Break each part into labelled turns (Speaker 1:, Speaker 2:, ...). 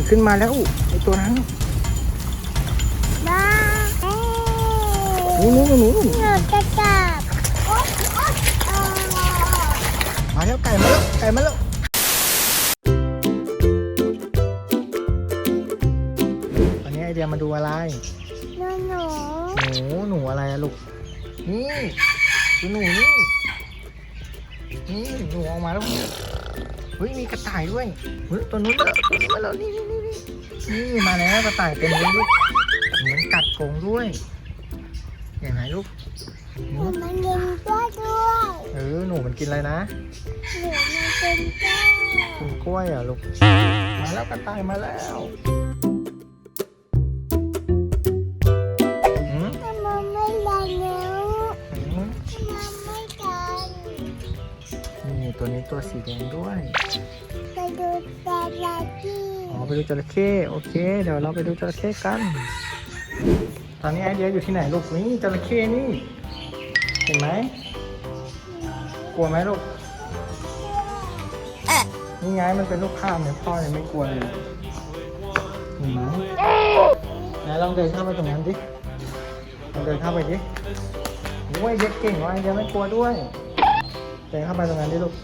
Speaker 1: มันขึ้นมาแล้วไอตัวนั้น
Speaker 2: บ้าเอ๊ะ
Speaker 1: นี่นี่นี่
Speaker 2: หนูจะจับโอ๊ยโอ๊ยเอ่อ
Speaker 1: มาแล้วไก่มาแล้วไก่มาแล้วอันนี้ไอเดียมาดูอะไร
Speaker 2: หนูหนู
Speaker 1: หนูหนูอะไรอะลูกนี่ดูหนูนี่นี่หนูออกมาแล้วเฮ้ยมีกระต่ายด้วยเฮ้ยตัวนู้นมาแล้วตัวนู้นมาแล้วนี่นี่ นี่นี่นี่มาแล้วกระต่ายเต็มเลยลูกเหมือนกัดกรงด้วยเห็นไหมลูก
Speaker 2: หนูมันกินกล้วยด้วย
Speaker 1: เออหนูมันกินอะไรนะ
Speaker 2: หนูมันเป็นกล้วย
Speaker 1: กินกล้วยเหรอะลูกมาแล้วกระต่ายมาแล้วหืม
Speaker 2: ทำไมไม่ดังแล้ว
Speaker 1: หืม
Speaker 2: ทำไมไม่ดัง
Speaker 1: นี่ตัวนี้ตัวสีแดงด้วย
Speaker 2: ไปดูแต่ละที่
Speaker 1: อ๋อ ไปดูจระเข้โอเค เดี๋ยวเราไปดูจระเข้กัน ตอนนี้ไอเดียอยู่ที่ไหนลูกนี่จระเข้นี่ เห็นไหมกลัวไหมลูกนี่ไงมันเป็นลูกข้ามเนี่ยพ่อยังไม่กลัวเลยเห็นไหมไหนลองเดินเข้าไปตรงนั้นดิลองเดินเข้าไปดิโอ้ยเด็กเก่งว่ะไอเดียไม่กลัวด้วยเดินเข้าไปตรงนั้นดิลูก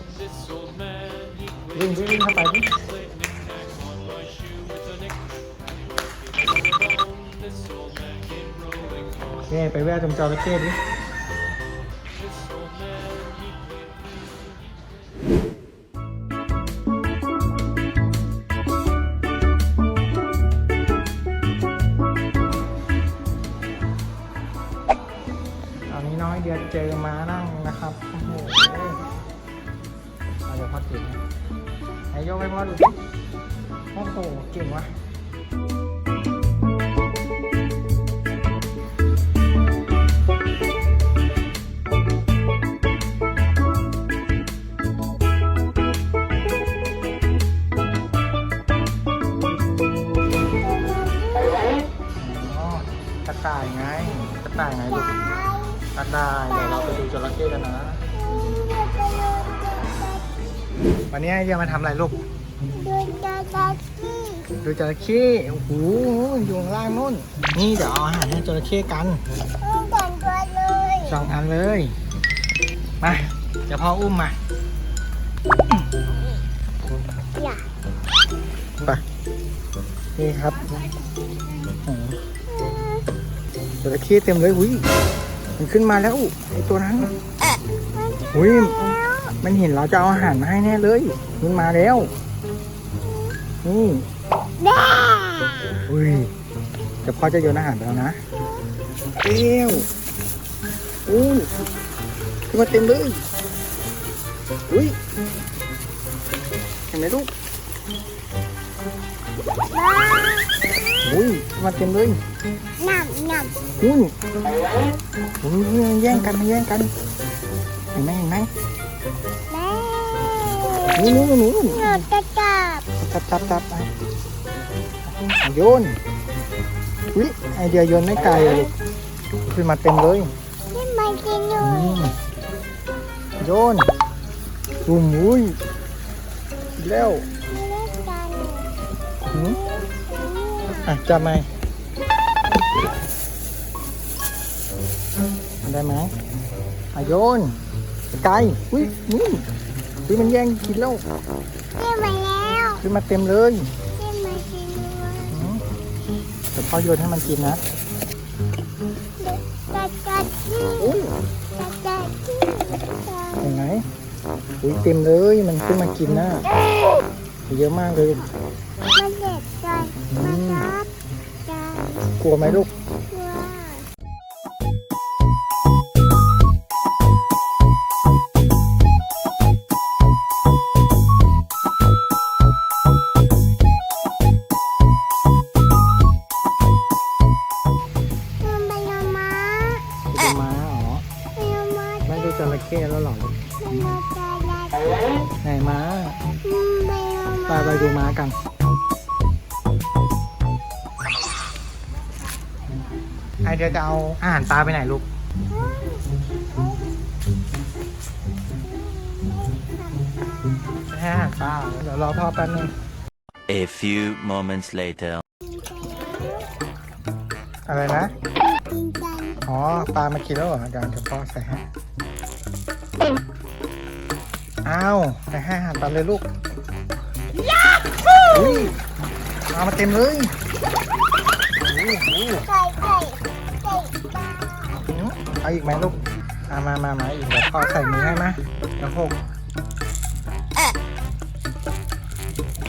Speaker 1: วิ่งดิวิ่งเข้าไปดิ นี่ไปแวะตรงจระเข้ดิตอนนี้น้อยเดียวเจอมานั่งนะครับ โอ้โหเอาเดี๋ยวพ่อติดนะไหนโยกให้พ่อดูดิโอ้โหเก่งว่ะ ไงลูกกระต่ายเดี๋ยวเราไปดูจระเข้กันนะ วันนี้ไอเดียมาทำอะไรลูก
Speaker 2: ดูแต่ละที่
Speaker 1: ดูจระเข้โอ้โหอยู่ข้างล่างนู่น นี่เดี๋ยวเอาอาหารให้จระเข้กัน
Speaker 2: ต้องแต่งตัวเลย
Speaker 1: สองอันเลย มาเดี๋ยวพ่ออุ้มมา
Speaker 2: อย่า
Speaker 1: ไปนี่ครับโอ้โห จระเข้เต็มเลยอุ้ยมันขึ้นมาแล้วไอตัวนั้นอุ้ยมันเห็นเราจะเอาอาหารมาให้แน่เลย มันมาแล้วนี่อุ้ยเดี๋ยวพ่อจะโยนอาหารไปแล้วนะเอ้วอู้ขึ้นมาเต็มเลยอุ้ยเห็นไหมลูก
Speaker 2: บ้า
Speaker 1: อุ้ยขึ้นมาเต็มเลย
Speaker 2: หนำหน
Speaker 1: อุ้ยอุ้ยแย่งกันมาแย่งกันเห็นไหมเห็นไหมำ
Speaker 2: แม่
Speaker 1: นี่นี่นี่
Speaker 2: หนูจะจับ
Speaker 1: จับจับจับไปโยนอุ้ยไอเดียโยนไม่ไกลเลยลูกขึ้นมาเต็มเลย
Speaker 2: ที่มันกินอยู่
Speaker 1: อืมโยนอุ้มอุ้ยอีกแล้ว
Speaker 2: ไม่ได้กัน
Speaker 1: หืม อะจับไหมได้ไหมอะโยนไกลอุ้ยนี่อุ้ยมันแย่งกินแล้ว
Speaker 2: ที่มาแล้ว
Speaker 1: ขึ้นมาเต็มเลย
Speaker 2: ที่มากินด้วย
Speaker 1: หืมเดี๋ยวพ่อโยนให้มันกินนะ
Speaker 2: จะจับที่
Speaker 1: อุ้ย
Speaker 2: จะจับที่
Speaker 1: เห็นไหมอุ้ยเต็มเลยมันขึ้นมากินนะเยอะมากเลย
Speaker 2: มันเด็ดใจมันรับใจ
Speaker 1: ก ลัวไหมลูก
Speaker 2: ว่ามันไปยามา
Speaker 1: ดูม้าเหรอ
Speaker 2: ไปยามา
Speaker 1: ไม่ดูจระเข้แล้วเหรอลูก
Speaker 2: มันมาใจได้
Speaker 1: ไหนม้า
Speaker 2: ไปยา
Speaker 1: ไป
Speaker 2: มา
Speaker 1: ไปดูม้ากัน ไอเดียจะเอาอาหารปลาไปไหนลูกให้อาหารปลาเหรอเดี๋ยวรอพ่อแป๊บนึง
Speaker 3: A few moments later.
Speaker 1: อะไรนะ
Speaker 2: กินกัน
Speaker 1: อ๋อ ปลามากินแล้วเหรอเดี๋ยวเดี๋ยวพ่อใส่ให้อ้าวใส่ให้อาหารปลาเลยลูกอุ้ยปลามาเต็มเลยโอ้โห
Speaker 2: ไก่ไก่ไก่ปลา
Speaker 1: อืม เอาอีกไหมลูกเอามามามาอีกเดี๋ยวพ่อใส่มือให้นะแล้วหก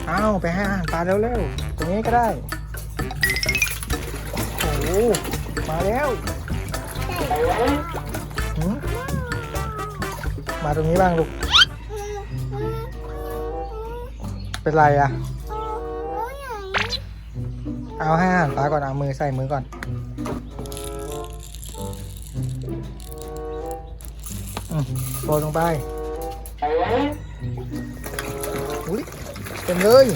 Speaker 1: เอาไปให้อาหารปลาเร็วๆ ตรงนี้ก็ได้ โอ้โหมาแล้วหืมมาตรงนี้บ้างลูก เป็นไรอะเอาให้อาหารปลาก่อนเอามือใส่มือก่อน โปรยลงไปอุ้ยเต็มเลย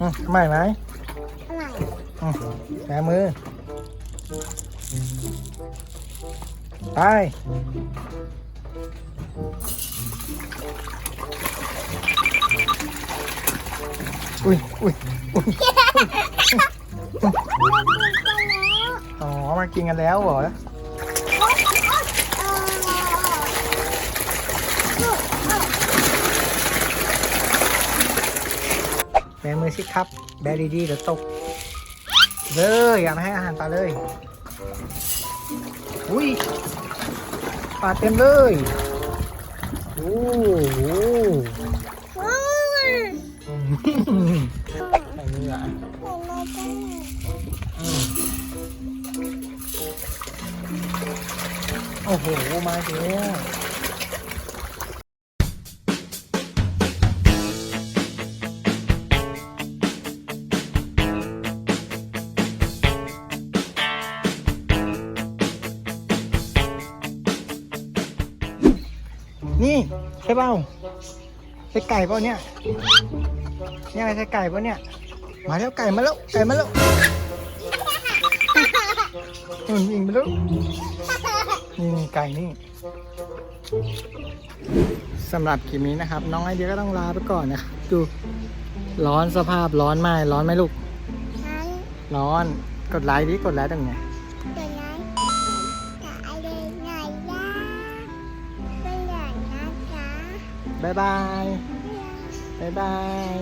Speaker 1: อืมไม่ไหม
Speaker 2: อะไร
Speaker 1: อืมแบมือ ไป อุ้ยอุ้ยอุ้ยอ๋อมากินกันแล้วเหรอ แบมือสิครับ แบดีๆเดี๋ยวตก เลยอย่ามาให้อาหารปลาเลย อุ้ยปลาเต็มเลยโอ้โหใส่มืออะโอ้โห มาเยอะ ช่เปล่าใช่ไก่เปล่าเนี่ยเนี่ยใช่ไก่เปล่าเนี่ย มาแล้วไก่มาแล้วไก่มาแล้วอืมยิงไปแล้วนี่นี่ไก่นี่สำหรับคลิปนี้นะครับ น้องไอเดียก็ต้องลาไปก่อนนะครับดูร้อนสภาพร้อนมากร้อนไหมลูก ร้อนกดไลค์ดิกดไลค์ตรงไหน บายบายบายบาย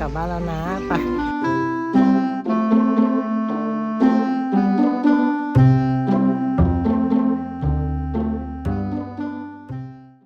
Speaker 1: กลับบ้านแล้วนะ ไป